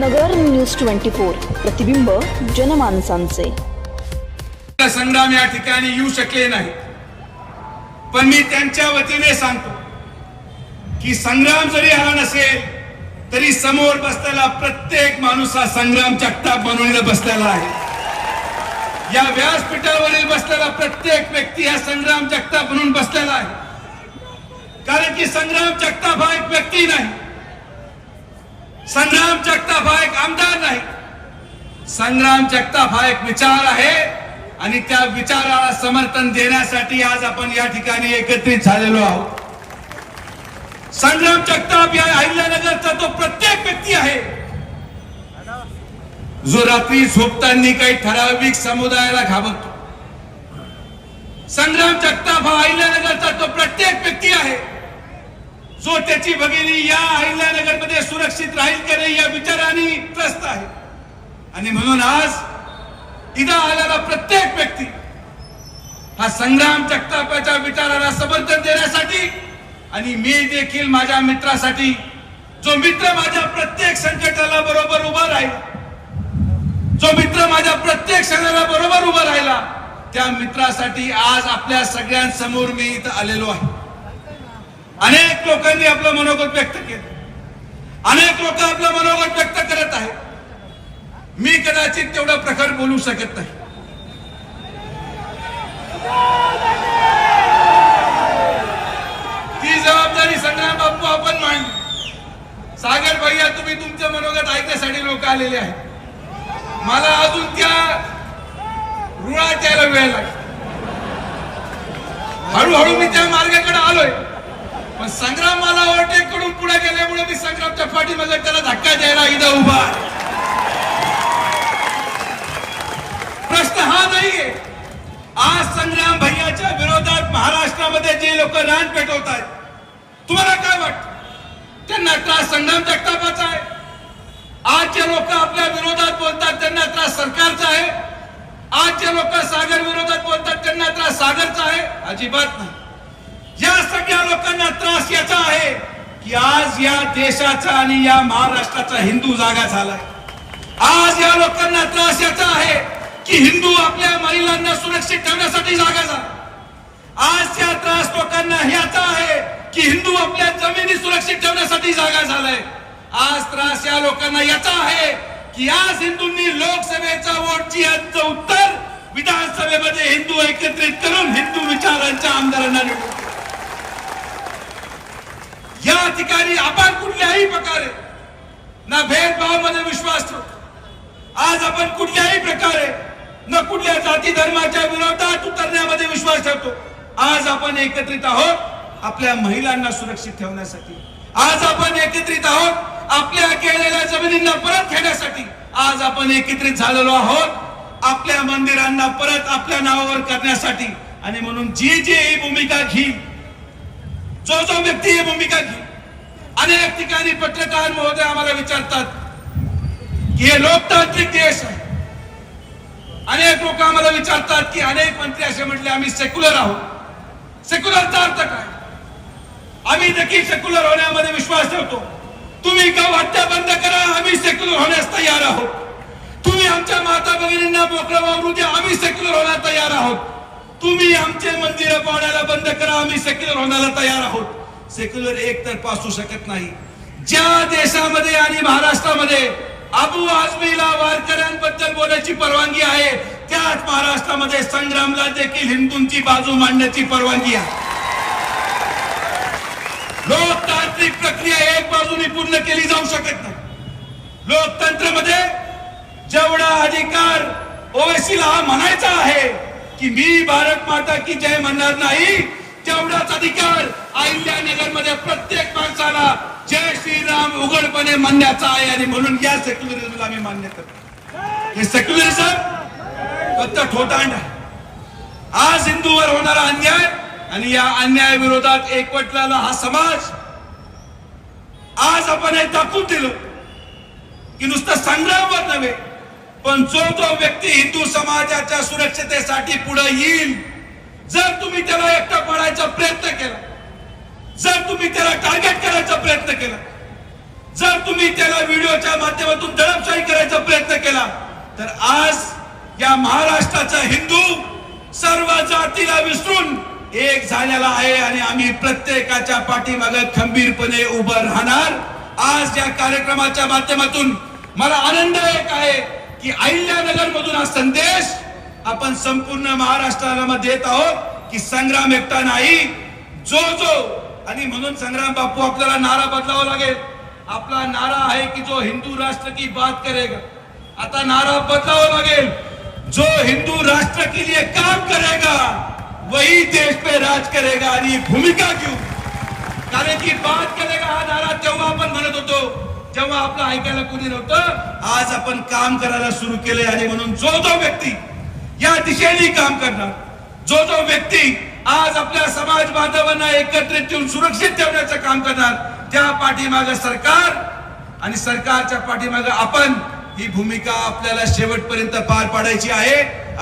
नगर news twenty four प्रतिबिंब जनमानसांचे. संग्राम या ठिकाणी येऊ शकले नाही. पण मी त्यांच्या वतीने सांगतो की संग्राम जरी हा नसेल तरी समोर बसलेला प्रत्येक माणूस हा संग्राम जगताप बनवून बसलेला आहे. या व्यासपीठावरील बसलेला प्रत्येक व्यक्ती हा संग्राम जगताप म्हणून बसलेला आहे. कारण की संग्राम जगताप हा एक व्यक्ती नाही संग्राम जगताप हा एक आमदार नाही. संग्राम जगताप हा एक विचार आहे आणि त्या विचाराला समर्थन देण्यासाठी आज आपण या ठिकाणी एकत्रित झालेलो आहोत. संग्राम जगताप या अहिल्यानगरचा तो प्रत्येक व्यक्ती आहे. जो रात्री झोपताना काही ठराविक समुदायाला घाबरतो. संग्राम जगताप हा अहिल्यानगरचा तो प्रत्येक व्यक्ती आहे. जो त्याची भगिनी या अहिल्यानगरमध्ये सुरक्षित राहील की नाही या विचाराने त्रस्त आहे. आणि म्हणून आज इथं आलेला प्रत्येक व्यक्ती हा संग्राम जगतापाच्या विचाराला समर्थन देण्यासाठी आणि मी देखील माझ्या मित्रासाठी जो मित्र माझ्या प्रत्येक संकटाला बरोबर उभा राहिला जो मित्र माझ्या प्रत्येक क्षणाला बरोबर उभा राहिला त्या मित्रासाठी आज आपल्या सगळ्यांसमोर मी इथं आलेलो आहे. अनेक लोकांनी आपलं मनोगत व्यक्त केलं. अनेक लोक आपलं मनोगत व्यक्त करत आहेत. मी कदाचित तेवढा प्रकार बोलू शकत नाही. ती जबाबदारी संग्राम बापू आपण मांडली. सागर भैया तुम्ही तुमचं मनोगत ऐकण्यासाठी लोक आलेले आहेत. मला अजून त्या रुळात यायला वेळ लागला. हळूहळू मी त्या मार्गाकडे आलोय. पण संग्राम मला ओव्हरटेक करून पुढे गेल्यामुळे मी संग्रामच्या पाठीमध्ये त्याला धक्का द्यायला इथं उभा प्रश्न हा नाहीये. आज संग्राम भैयाच्या विरोधात महाराष्ट्रामध्ये जे लोक रान पेटवत आहेत तुम्हाला काय वाटत? त्यांना त्रास संग्राम जगतापाचा आहे. आज जे लोक आपल्या विरोधात बोलतात त्यांना त्रास सरकारचा आहे. आज जे लोक सागर विरोधात बोलतात त्यांना त्रास सागरचा आहे. अजिबात नाही. या सगळ्या लोकांना त्रास याचा आहे की आज या देशाचा आणि या महाराष्ट्राचा हिंदू जागा झालाय. आज या लोकांना त्रास याचा आहे की हिंदू आपल्या महिलांना सुरक्षित ठेवण्यासाठी जागा झाला. आज या त्रास लोकांना ह्याचा आहे की हिंदू आपल्या जमिनी सुरक्षित ठेवण्यासाठी जागा झालाय. आज त्रास या लोकांना याचा आहे की आज हिंदूंनी लोकसभेचा वोटची यांचं उत्तर विधानसभेमध्ये हिंदू एकत्रित करून हिंदू विचारांच्या आमदारांना निवडून या ठिकाणी आपण कुठल्याही प्रकारे ना भेदभावामध्ये विश्वास ठेवतो आज आपण कुठल्याही प्रकारे न कुठल्या जाती धर्माच्या विरोधात उतरण्यामध्ये विश्वास ठेवतो. आज आपण एकत्रित आहोत आपल्या महिलांना सुरक्षित ठेवण्यासाठी. आज आपण एकत्रित आहोत आपल्या केलेल्या जमिनींना परत घेण्यासाठी. आज आपण एकत्रित झालेलो आहोत आपल्या मंदिरांना परत आपल्या नावावर करण्यासाठी. आणि म्हणून जी जी ही भूमिका घेईल जो जो व्यक्ती ही भूमिका घेईल अनेक ठिकाणी पत्रकार महोदय आम्हाला विचारतात की हे लोकतांत्रिक देश आहे. अनेक लोक आम्हाला विचारतात की अनेक मंत्री असे म्हटले आम्ही सेक्युलर आहोत. सेक्युलरचा अर्थ काय? आम्ही देखील सेक्युलर होण्यामध्ये विश्वास ठेवतो. तुम्ही गाव हत्या बंद करा? आम्ही सेक्युलर होण्यास तयार आहोत. तुम्ही आमच्या माता भगिनींना मोकळं वावरू द्या. आम्ही सेक्युलर होण्यास तयार आहोत. तुम्ही आमचे मंदिर पाडायला बंद करा आम्ही सेक्युलर होण्याला तयार आहोत. सेक्युलर एक तर असू शकत नाही. ज्या देशामध्ये आणि महाराष्ट्रामध्ये अबू आजमीला वारकऱ्यांबद्दल बोलायची परवानगी आहे त्याच महाराष्ट्रामध्ये संग्रामला देखील हिंदूंची बाजू मांडण्याची परवानगी आहे. लोकतांत्रिक प्रक्रिया एक बाजूने पूर्ण केली जाऊ शकत नाही. लोकतंत्रमध्ये जेवढा अधिकार ओवेसीला म्हणायचा आहे की मी भारत माता की जय म्हणणार नाही. तेवढाच अधिकार अहिल्यानगरमध्ये प्रत्येक माणसाला जय श्रीराम उघडपणे म्हणण्याचा आहे आणि म्हणून या सेक्युलरिझमला आम्ही मान्य करतो. हे सेक्युलरिझम फक्त ठोटांड आहे. आज हिंदूवर होणारा अन्याय आणि या अन्याय विरोधात एकवटलेला हा समाज आज आपण हे दाखवून दिलं की नुसतं संग्रामवर नव्हे पण जो जो व्यक्ती हिंदू समाजाच्या सुरक्षतेसाठी पुढे येईल जर तुम्ही त्याला एकटा पडायचा प्रयत्न केला जर तुम्ही त्याला टार्गेट करायचा प्रयत्न केला जर तुम्ही त्याला व्हिडिओच्या माध्यमातून दडपशाही करायचा प्रयत्न केला तर आज या महाराष्ट्राचा हिंदू सर्व जातीला विसरून एक झालेला आहे आणि आम्ही प्रत्येकाच्या पाठीमागे खंबीरपणे उभं राहणार. आज या कार्यक्रमाच्या माध्यमातून मला आनंद एक आहे. की अहिल्यानगर मधून हा संदेश आपण संपूर्ण महाराष्ट्राला देत आहोत की संग्राम एकटा नाही जो जो आणि म्हणून संग्राम बापू आपल्याला नारा बदलावा लागेल. आपला नारा आहे की जो हिंदू राष्ट्र की बात करेगा. आता नारा बदलावा लागेल. जो हिंदू राष्ट्र के लिए काम करेगा वही देश पे राज करेगा आणि भूमिका घेऊ कारण की बात करेगा हा नारा तेव्हा आपण म्हणत होतो जेव्हा आपलं ऐकायला कोणी नव्हतं आज आपण काम करायला सुरू केले आणि म्हणून जो जो व्यक्ती या दिशेने काम करणार जो जो व्यक्ती आज आपल्या समाज बांधवांना एकत्रित ठेवून सुरक्षित ठेवण्याचं काम करणार त्या पाठीमाग सरकार आणि सरकारच्या पाठीमाग आपण ही भूमिका आपल्याला शेवटपर्यंत पार पाडायची आहे.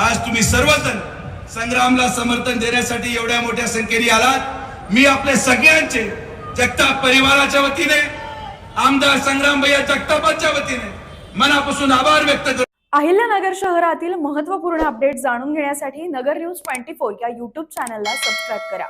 आज तुम्ही सर्वजण संग्रामला समर्थन देण्यासाठी एवढ्या मोठ्या संख्येने आलात. मी आपले सगळ्यांचे जगताप परिवाराच्या वतीने आमदार संग्राम भैया जगतापांच्या वतीने मनापासून आभार व्यक्त करतो. अहिल्यानगर शहरातील महत्त्वपूर्ण अपडेट जाणून घेण्यासाठी नगर न्यूज ट्वेंटी फोर या युट्यूब चॅनलला सबस्क्राईब करा.